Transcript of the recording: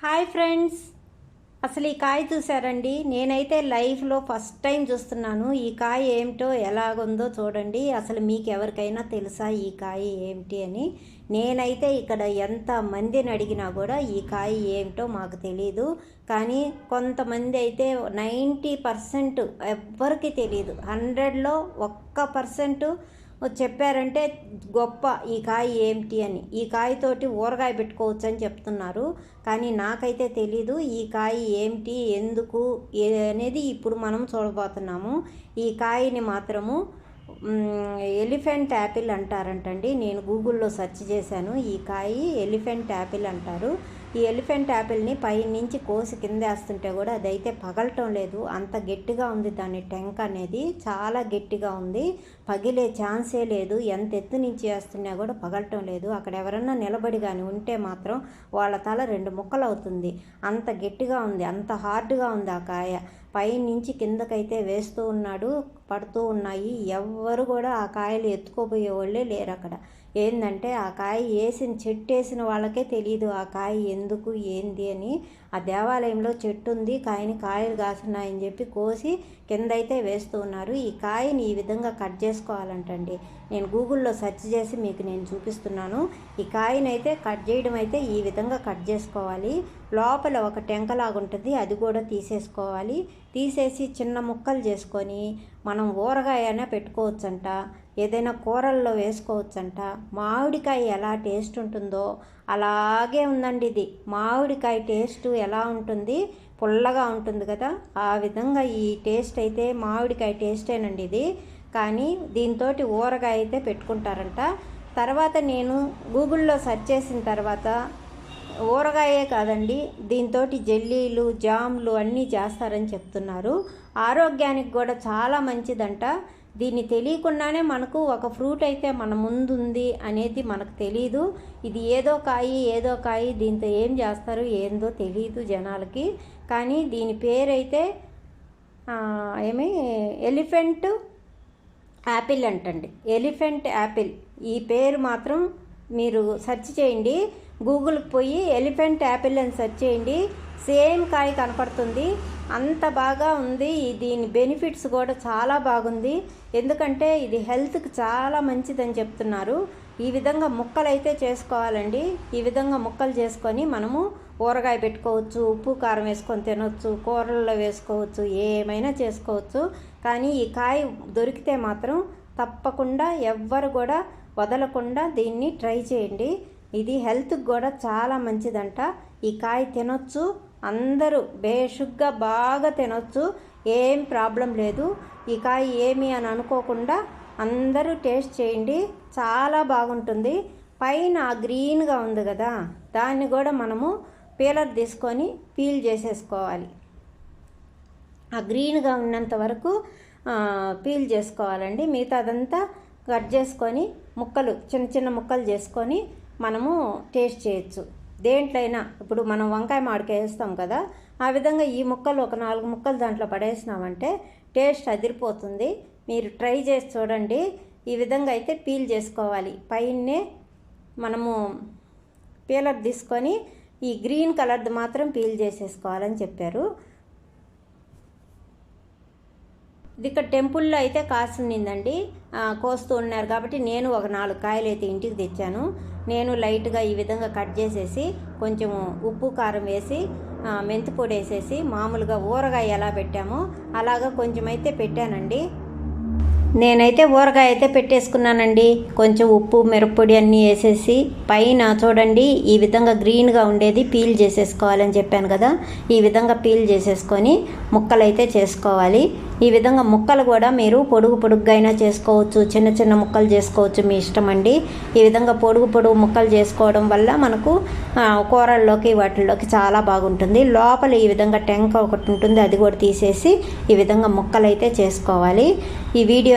Hi friends. అసలు ఈ కాయ చూసారండి నేనైతే లైఫ్లో ఫస్ట్ టైం చూస్తున్నాను. ఈ కాయ ఏమిటో ఎలాగుందో చూడండి. అసలు మీకు ఎవరికైనా తెలుసా ఈ కాయ ఏమిటి అని? నేనైతే ఇక్కడ ఎంత మందిని అడిగినా కూడా ఈ కాయ ఏమిటో మాకు తెలియదు కానీ కొంతమంది అయితే నైంటీ పర్సెంట్ ఎవ్వరికి తెలియదు హండ్రెడ్లో ఒక్క పర్సెంట్ చెప్పారంటే గొప్ప ఈ కాయ ఏమిటి అని. ఈ కాయతోటి ఊరగాయ పెట్టుకోవచ్చు అని చెప్తున్నారు. కానీ నాకైతే తెలీదు ఈ కాయ ఏమిటి ఎందుకు అనేది ఇప్పుడు మనం చూడబోతున్నాము. ఈ కాయని మాత్రము ఎలిఫెంట్ యాపిల్ అంటారంటండి. నేను గూగుల్లో సెర్చ్ చేశాను. ఈ కాయ ఎలిఫెంట్ యాపిల్ అంటారు. ఈ ఎలిఫెంట్ యాపిల్ని పై నుంచి కోసి కిందేస్తుంటే కూడా అదైతే పగలటం లేదు. అంత గట్టిగా ఉంది దాని టెంక్ అనేది. చాలా గట్టిగా ఉంది. పగిలే ఛాన్సే లేదు. ఎంత ఎత్తు నుంచి వేస్తున్నా కూడా పగలటం లేదు. అక్కడ ఎవరన్నా నిలబడి కానీ ఉంటే మాత్రం వాళ్ళ తల రెండు ముక్కలు అవుతుంది అంత గట్టిగా ఉంది. అంత హార్డ్గా ఉంది ఆ కాయ. పై నుంచి కిందకైతే వేస్తూ ఉన్నాడు పడుతూ ఉన్నాయి. ఎవ్వరు కూడా ఆ కాయలు ఎత్తుకోపోయే వాళ్ళే లేరు అక్కడ. ఏంటంటే ఆ కాయ వేసిన చెట్టు వేసిన వాళ్ళకే తెలియదు ఆ కాయ ఎందుకు ఏంది అని ఆ దేవాలయంలో చెట్టు ఉంది కాయని కాయలు కాస్తున్నాయని చెప్పి కోసి కింద అయితే వేస్తూ ఉన్నారు. ఈ కాయని ఈ విధంగా కట్ చేసుకోవాలంటండి. నేను గూగుల్లో సెర్చ్ చేసి మీకు నేను చూపిస్తున్నాను. ఈ కాయని అయితే కట్ చేయడం అయితే ఈ విధంగా కట్ చేసుకోవాలి. లోపల ఒక టెంకలాగా ఉంటుంది అది కూడా తీసేసుకోవాలి. తీసేసి చిన్న ముక్కలు చేసుకొని మనం ఊరగాయ పెట్టుకోవచ్చంట ఏదైనా కూరల్లో వేసుకోవచ్చంట. మామిడికాయ ఎలా టేస్ట్ ఉంటుందో అలాగే ఉందండి ఇది. మామిడికాయ టేస్ట్ ఎలా ఉంటుంది? పుల్లగా ఉంటుంది కదా. ఆ విధంగా ఈ టేస్ట్ అయితే మామిడికాయ టేస్టేనండి ఇది. కానీ దీంతో ఊరగాయ అయితే పెట్టుకుంటారంట. తర్వాత నేను గూగుల్లో సెర్చ్ చేసిన తర్వాత ఊరగాయే కాదండి దీంతో జెల్లీలు జామ్లు అన్నీ చేస్తారని చెప్తున్నారు. ఆరోగ్యానికి కూడా చాలా మంచిదంట. దీన్ని తెలియకుండానే మనకు ఒక ఫ్రూట్ అయితే మన ముందుంది అనేది మనకు తెలియదు ఇది ఏదో కాయి ఏదో కాయి దీంతో ఏం చేస్తారు ఏందో తెలియదు జనాలకి. కానీ దీని పేరైతే ఏమి ఎలిఫెంట్ యాపిల్ అంటండి. Elephant apple. ఈ పేరు మాత్రం మీరు సెర్చ్ చేయండి. గూగుల్కి పోయి ఎలిఫెంట్ యాపిల్ అని సెర్చ్ చేయండి. సేమ్ కాయ కనపడుతుంది. అంత బాగా ఉంది. దీని బెనిఫిట్స్ కూడా చాలా బాగుంది. ఎందుకంటే ఇది హెల్త్కి చాలా మంచిదని చెప్తున్నారు. ఈ విధంగా ముక్కలు అయితే చేసుకోవాలండి. ఈ విధంగా ముక్కలు చేసుకొని మనము ఊరగాయ పెట్టుకోవచ్చు ఉప్పు కారం వేసుకొని తినొచ్చు కూరల్లో వేసుకోవచ్చు ఏమైనా చేసుకోవచ్చు. కానీ ఈ కాయ దొరికితే మాత్రం తప్పకుండా ఎవ్వరు కూడా వదలకుండా దీన్ని ట్రై చేయండి. ఇది హెల్త్కి కూడా చాలా మంచిదంట. ఈ కాయ తినొచ్చు అందరూ బేషుగ్గా బాగా తినొచ్చు ఏం ప్రాబ్లం లేదు. ఈ కాయ ఏమి అని అనుకోకుండా అందరూ టేస్ట్ చేయండి చాలా బాగుంటుంది. పైన గ్రీన్గా ఉంది కదా దాన్ని కూడా మనము పీలర్ తీసుకొని పీల్ చేసేసుకోవాలి. ఆ గ్రీన్గా ఉన్నంత వరకు పీల్ చేసుకోవాలండి. మిగతాదంతా కట్ చేసుకొని ముక్కలు చిన్న చిన్న ముక్కలు చేసుకొని మనము టేస్ట్ చేయొచ్చు. దేంట్లో అయినా ఇప్పుడు మనం వంకాయ మామిడికాయ వేస్తాం కదా ఆ విధంగా ఈ ముక్కలు ఒక నాలుగు ముక్కలు దాంట్లో పడేసినామంటే టేస్ట్ అదిరిపోతుంది. మీరు ట్రై చేసి చూడండి. ఈ విధంగా అయితే పీల్ చేసుకోవాలి. పైనే మనము పీలర్ తీసుకొని ఈ గ్రీన్ కలర్ది మాత్రం పీల్ చేసేసుకోవాలని చెప్పారు. ఇది ఇక్కడ టెంపుల్లో అయితే కాసుండిందండి కోస్తూ ఉన్నారు కాబట్టి నేను ఒక నాలుగు కాయలు అయితే ఇంటికి తెచ్చాను. నేను లైట్గా ఈ విధంగా కట్ చేసేసి కొంచెం ఉప్పు కారం వేసి మెంతి పొడి వేసేసి మామూలుగా ఊరగాయ ఎలా పెట్టామో అలాగా కొంచెం అయితే పెట్టానండి. నేనైతే ఊరగాయ అయితే పెట్టేసుకున్నానండి. కొంచెం ఉప్పు మిరప్పొడి అన్నీ వేసేసి పైన చూడండి ఈ విధంగా గ్రీన్గా ఉండేది పీల్ చేసేసుకోవాలని చెప్పాను కదా. ఈ విధంగా పీల్ చేసేసుకొని ముక్కలు అయితే చేసుకోవాలి. ఈ విధంగా ముక్కలు కూడా మీరు పొడుగు పొడుగ్గా అయినా చేసుకోవచ్చు. చిన్న చిన్న ముక్కలు చేసుకోవచ్చు మీ ఇష్టం అండి. ఈ విధంగా పొడుగు పొడుగు ముక్కలు చేసుకోవడం వల్ల మనకు కూరల్లోకి వాటిల్లోకి చాలా బాగుంటుంది. లోపల ఈ విధంగా టెంక ఒకటి ఉంటుంది అది కూడా తీసేసి ఈ విధంగా ముక్కలు అయితే చేసుకోవాలి. ఈ వీడియో